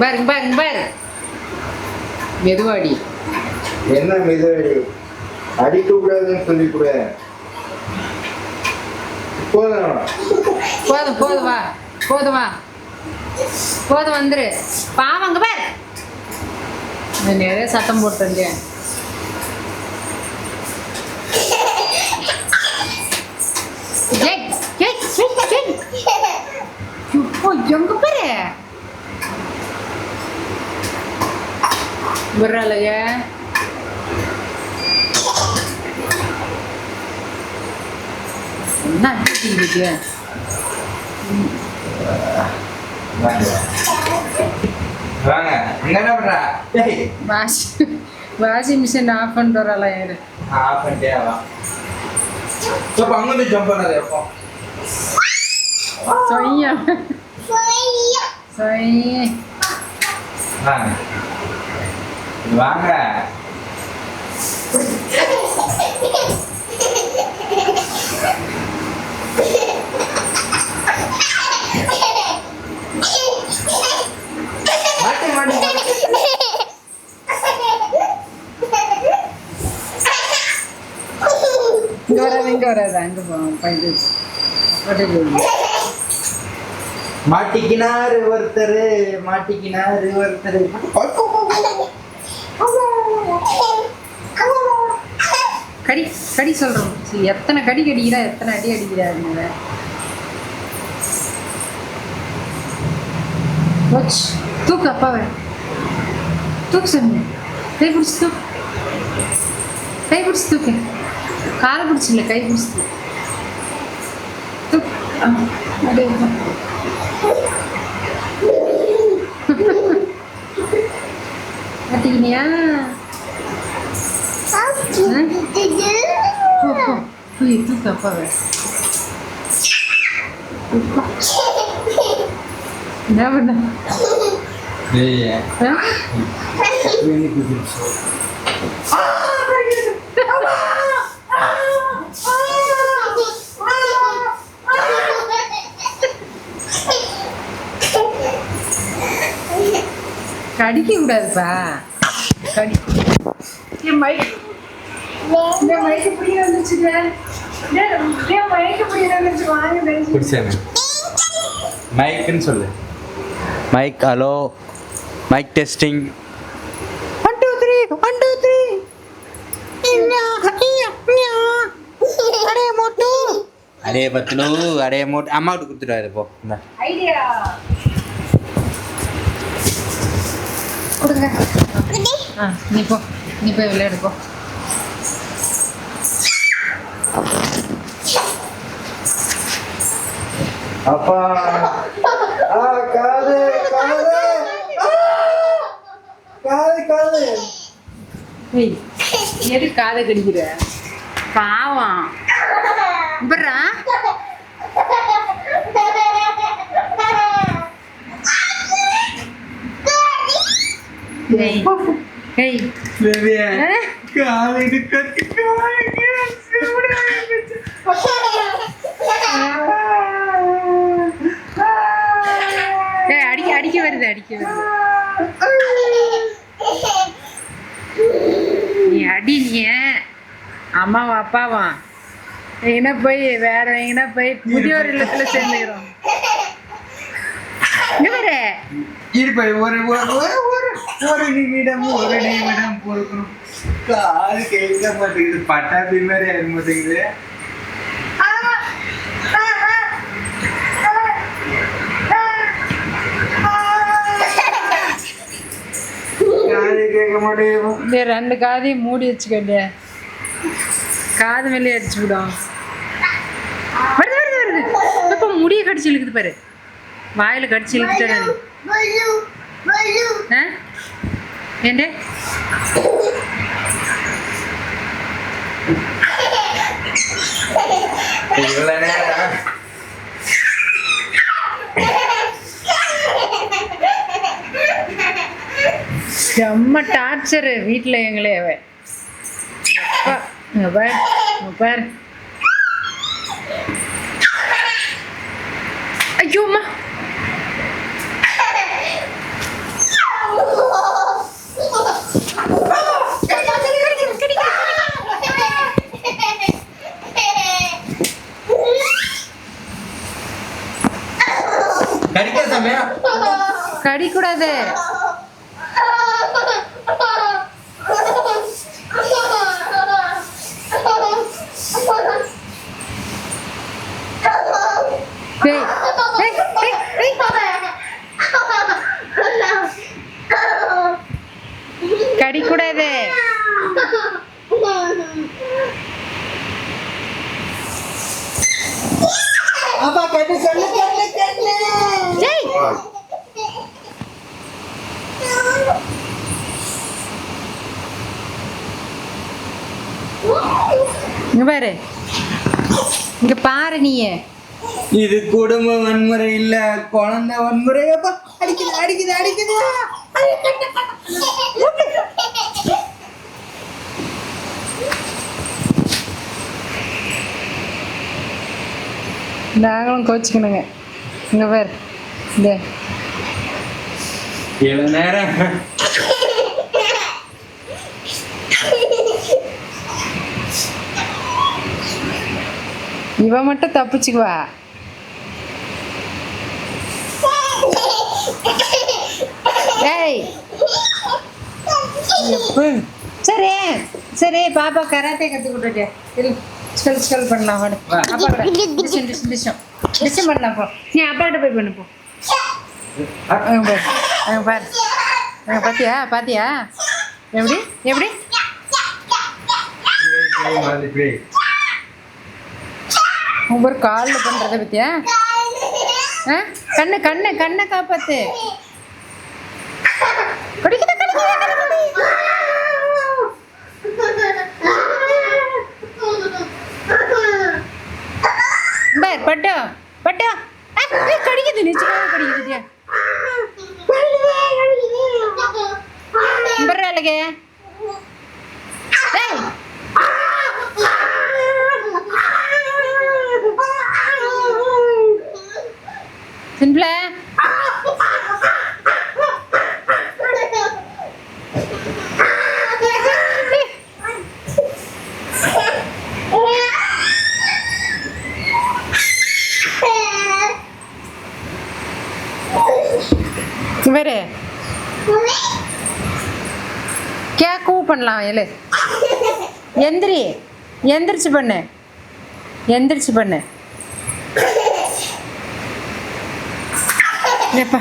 பாரு பாரு பாரு. மெதுவாடி. என்ன மெதுவடி? அடிக்க கூடாதுன்னு சொல்லி கூட. போதும். போதும் போதும் வா. போதும் வா. போதும் வந்துரு. பாவம் அங்க பாரு. நிறைய சத்தம் இப்போ எங்க பாரு? விடுறாளுங்க என்ன அடிச்சுட்டு வாங்க வாங்க இங்க என்ன பண்றா டேய் வாஷ் வாஷிங் மிஷின் ஆஃப் பண்ணிட்டு வரலாம் யாரு ஆஃப் பண்ணிட்டே வா இப்போ அங்க வந்து ஜம்ப் பண்ணாத எப்போ சொய்யா சொய் வாங்க வாங்க. இங்க வராது இங்க வராது. அங்க போவோம் மாட்டிக்கினாரு ஒருத்தர் மாட்டிக்கினாரு ஒருத்தர். கடி கடி சொல்றோம். சரி, எத்தனை கடி கடிக்கிறா எத்தனை அடி அடிக்கிறாருங்க போச்சு தூக்கு அப்பாவை. தூக்கு சொன்ன கை பிடிச்சி தூக்கு. கை பிடிச்சி தூக்கு. காலை பிடிச்சில்ல கை பிடிச்சி தூக்கு. தூக்கு. அப்படியே உட்காரு. மாட்டிக்கினியா போ போ போய் தூக்கு அப்பாவை என்ன பண்ண ஆ? கடிக்க கூடாதுப்பா கடி என் மைக் மைக்குன்னு சொல்லு. Mike hello mike testing one two three one two three அடே பத்துலு அடே மோட்டு. அம்மாவுக்கு கொடுத்துட்டாரு போ. இந்தா. ஐடியா கொடுங்க. நீ போ. நீ போய் விளையாடு போ. அப்பா. ஆ காது காது! காது காது எது காதை கடிக்கிற? பாவம். இப்படா ஏய் ஏய். பேபி ஆ? காது இடுக்கத்து காது ஏய் அடிக்க அடிக்க வருது அடிக்க வருது. நீ அடி நீ அம்மாவா அப்பாவா எங்கன்னா போய் வேற எங்கன்னா போய் முதியோர் இல்லத்துல சேர்ந்துக்கிறோம். இருப்பை ஒரு ஒரு ஒரு ஒரு ஒரு நிமிடம் ஒரு நிமிடம் பொறுக்கணும். காது கேட்க மாட்டேங்குது பட்டாபி மாதிரி ஆக மாட்டேங்குது. ரெண்டு காதையும் மூடி வச்சுக்கண்டிய காது மேலே அடிச்சு விடும் வருது வருது வருது. இப்போ முடிய கடிச்சு இழுக்குது பாரு. வாயில கடிச்சு இழுக்குறேன் ஆ ஏண்டே இவ்வளோ நேரம் செம்ம டார்ச்சரு வீட்டில் எங்களே அவன் அப்பா, இங்க ஐயோம்மா கடிக்கூடாது டேய் டேய் டேய் டேய் கடிக்கூடாது அப்பா கட்டு சொல்லு கட்டு கட்டு டேய் இங்க பாரு. இங்க பாரு நீயே. இது குடும்ப வன்முறை இல்ல குழந்தை வன்முறை. அடிக்குது அடிக்குது அடிக்குது. நாங்களும் கோச்சிக்கணுங்க. இங்க பாரு. இந்த நேரம். இவ மட்டும் தப்பிச்சுக்குவா. ஏய். சரி சரி பாப்பா கராத்தே கற்றுக்கிட்டு இரு ஸ்கல் ஸ்கல் பண்ணலாம் வாடு. அப்பா கூட. டிஷம் டிஷம் டிஷம் டிஷம் பண்ணலாம் போ. நீ அப்பாட்ட போய் பண்ணு போ. பாரு. பாத்தியா பாத்தியா? எப்படி எப்படி? ஒவ்வொரு காலில் பண்ணுறத பத்தியா? ஆ? கண்ணு கண்ணு கண்ணை காப்பாத்து. பார் பட்டு பட்டு. கடிக்குது நிச்சயமாக கடிக்குது பரவாயில்லங்க ஏய் சிம்பிளா? வேறு? கே கூ பண்ணலாம் எழு எந்திரி. எந்திரிச்சு பண்ணு. எந்திரிச்சு பண்ணு. ஏப்பா.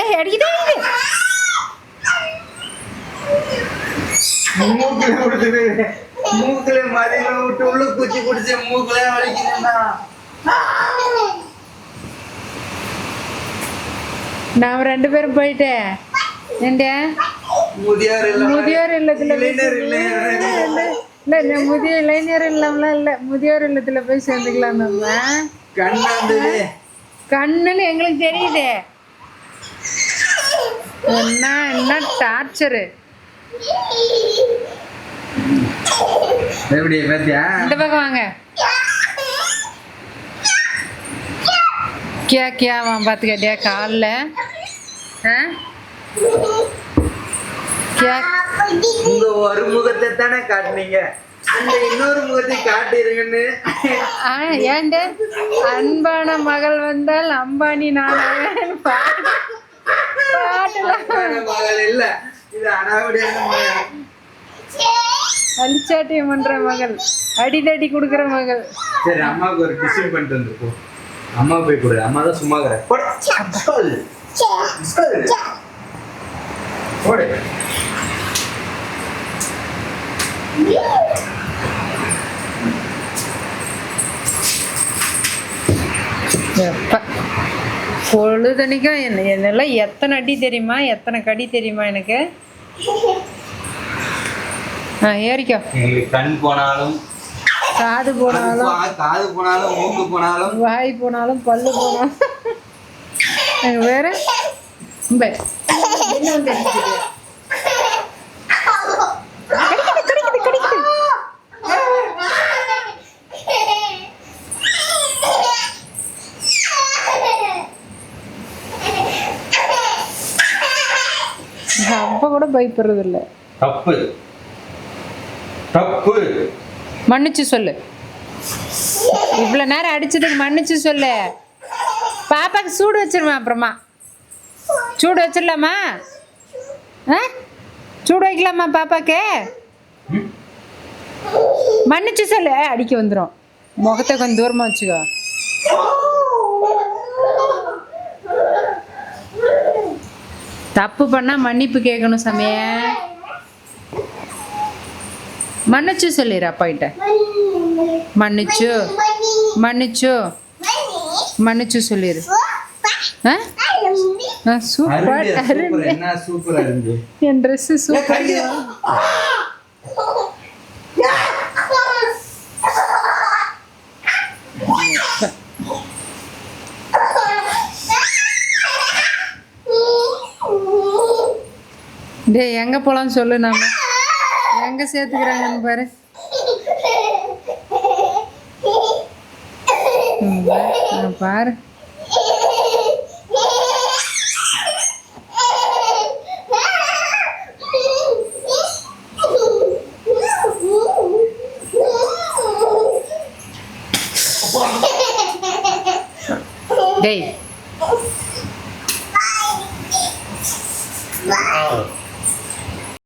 ஏய் அடிக்குது. மூக்குல விடுது மூக்குல மதியில விட்டு உள்ள பூச்சி குடிச்ச மூக்குல வலிக்குதுன்னா நான் ரெண்டு பேரும் போயிட்டேன். ஏண்டா? முதியோர் இல்லத்துல இல்ல இல்ல. முதிய இளைஞர் இல்லாமலாம் இல்ல. முதியோர் இல்லத்துல போய் சேர்ந்துக்கலாம் நம்ம கண்ணாந்தது கண்ணுன்னு எங்களுக்கு தெரியுது. என்ன என்ன டார்ச்சரு? எப்படி பாத்தியா? இந்த பக்கம் வாங்க. கியா கியா வான் பார்த்து கேட்டியா காலில்? ஆ? கியா. உங்க ஒரு முகத்தை தானே காட்டுனீங்க. அந்த இன்னொரு முகத்தை காட்டிருங்கன்னு. ஆ ஏண்ட? அன்பான மகள் வந்தால் அம்பானி நான் மகள் இல்ல. இது அடாவடியான மகள். அலிச்சாட்டியம் பண்ற மகள். அடிதடி கொடுக்குற மகள். சரி அம்மாவுக்கு ஒரு டிசிஷன் பண்ணிட்டு வந்துருப்போம் அம்மா போய் கொடு. அம்மா தான் சும்மா போடு. பொழுதனைக்கும் என்ன என்னெல்லாம் எத்தனை அடி தெரியுமா? எத்தனை கடி தெரியுமா எனக்கு? ஆ ஏறிக்கோ. கண் போனாலும் காது போனாலும் காது போனாலும் மூக்கு போனாலும் வாய் போனாலும் பல்லு போனாலும். வேற இம்ப. என்ன வந்து அடிக்குது? கடிக்குது, கடிக்குது, கடிக்குது. அப்ப கூட பயப்படுறது இல்ல தப்பு. தப்பு. மன்னிச்சு சொல்லு. இவ்வளவு நேரம் அடிச்சதுக்கு மன்னிச்சு சொல்லு. பாப்பாக்கு சூடு வச்சிருவேன் அப்புறமா? சூடு வச்சிடலாமா? ஆ? சூடு வைக்கலாமா பாப்பாக்கு? மன்னிச்சு சொல்லு. அடிக்க வந்துடும் முகத்தை கொஞ்சம் தூரமாக வச்சுக்கோ. தப்பு பண்ணா மன்னிப்பு கேட்கணும் சமய. மன்னிச்சு சொல்லிடு அப்பாகிட்ட. மன்னிச்சு. மன்னிச்சு. மன்னிச்சு சொல்லிடு சூப்பர். என் ட்ரெஸ்ஸு சூப்பர் டேய் எங்கே போகலான்னு சொல்லு நாம. எங்கே சேர்த்துக்கிறாங்கன்னு பாரு. பாரு. டேய்